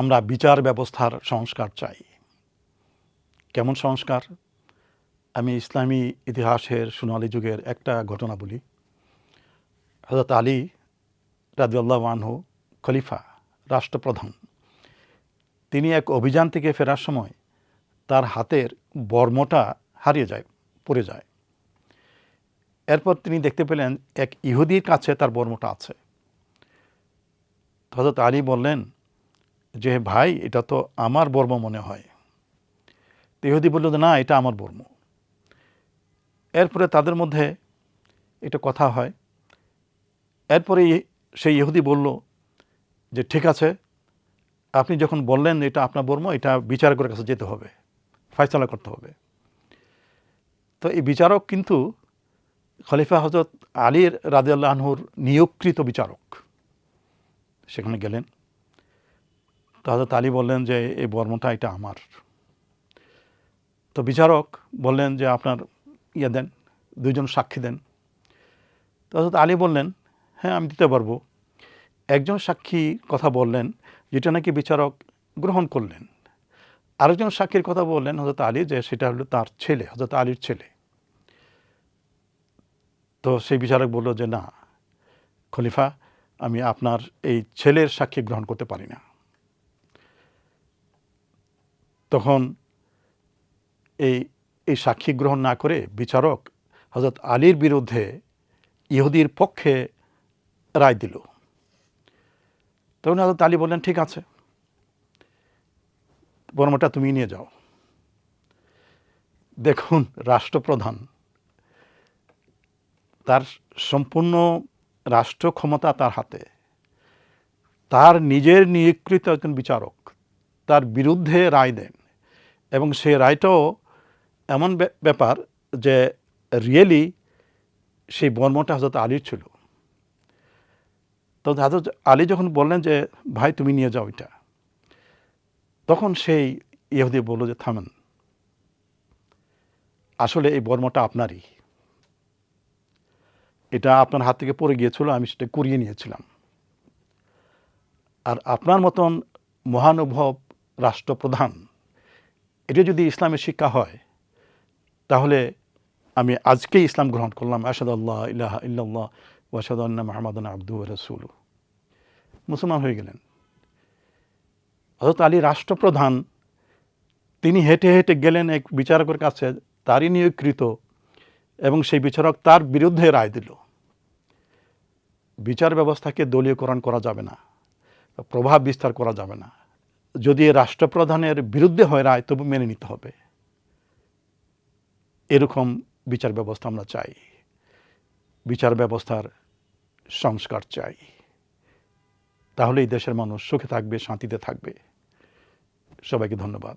আমরা বিচার ব্যবস্থার সংস্কার চাই। কেমন সংস্কার? আমি ইসলামী ইতিহাসের সোনালী যুগের একটা ঘটনা বলি। হজরত আলী রাজুল্লাহ আনহু খলিফা, রাষ্ট্রপ্রধান। তিনি এক অভিযান থেকে ফেরার সময় তার হাতের বর্মটা হারিয়ে যায়, পড়ে যায়। এরপর তিনি দেখতে পেলেন এক ইহুদির কাছে তার বর্মটা আছে। হজরত আলী বললেন যে, ভাই, এটা তো আমার বর্ম মনে হয়। ইহুদি বলল, না, এটা আমার বর্ম। এরপরে তাদের মধ্যে একটা কথা হয়। এরপরে সেই ইহুদি বলল যে, ঠিক আছে, আপনি যখন বললেন এটা আপনার বর্ম, এটা বিচারকের কাছে যেতে হবে, ফয়সালা করতে হবে। তো এই বিচারক কিন্তু খলিফা হজরত আলীর রাজিয়াল্লাহ নিয়োগকৃত বিচারক। সেখানে গেলেন। তো হজরত আলী বললেন যে এই বর্মটা এটা আমার। তো বিচারক বললেন যে, আপনার ইয়ে দেন, দুইজন সাক্ষী দেন। তো হজরত আলী বললেন হ্যাঁ আমি দিতে পারব। একজন সাক্ষী কথা বললেন, যেটা নাকি বিচারক গ্রহণ করলেন। আরেকজন সাক্ষীর কথা বললেন হজরত আলী যে, সেটা হলো তার ছেলে হজরত আলীর ছেলে। তো সেই বিচারক বলল যে, না, খলিফা, আমি আপনার এই ছেলের সাক্ষী গ্রহণ করতে পারি না। তখন এই এই সাক্ষী গ্রহণ না করে বিচারক হজরত আলীর বিরুদ্ধে ইহুদির পক্ষে রায় দিল। তখন হজরত আলী বললেন, ঠিক আছে বর্মটা তুমি নিয়ে যাও। দেখুন, রাষ্ট্রপ্রধান তার সম্পূর্ণ রাষ্ট্র ক্ষমতা তার হাতে। তার নিজের নিয়োগকৃত একজন বিচারক তার বিরুদ্ধে রায় দেন। এবং সেই রায়টাও এমন ব্যাপার যে রিয়েলি সেই বর্মটা হজরত আলীর ছিল। তো হজরত আলী যখন বললেন যে, ভাই, তুমি নিয়ে যাও এটা। তখন সেই ইহুদি বলল যে, থামেন। আসলে এই বর্মটা আপনারই। এটা আপনার হাত থেকে পড়ে গিয়েছিল, আমি সেটা কুড়িয়ে নিয়েছিলাম। আর আপনার মতন মহানুভব রাষ্ট্রপ্রধান এটা যদি ইসলামের শিক্ষা হয়, তাহলে আমি আজকেই ইসলাম গ্রহণ করলাম আসাদ আল্লাহ ইলাহ ইল্লাল্লাহ ওয়াসাদ মাহমুদ আব্দু রসুল মুসলমান হয়ে গেলেন। হজরত আলী রাষ্ট্রপ্রধান, তিনি হেঁটে হেঁটে গেলেন এক বিচারকের কাছে, তারই নিয়োগকৃত, এবং সেই বিচারক তার বিরুদ্ধে রায় দিল। বিচার ব্যবস্থাকে দলীয়করণ করা যাবে না, প্রভাব বিস্তার করা যাবে না। যদি রাষ্ট্রপ্রধানের বিরুদ্ধে হয় রায়, তবু মেনে নিতে হবে। এরকম বিচার ব্যবস্থা আমরা চাই। বিচার ব্যবস্থার সংস্কার চাই। তাহলে এই দেশের মানুষ সুখে থাকবে, শান্তিতে থাকবে। সবাইকে ধন্যবাদ।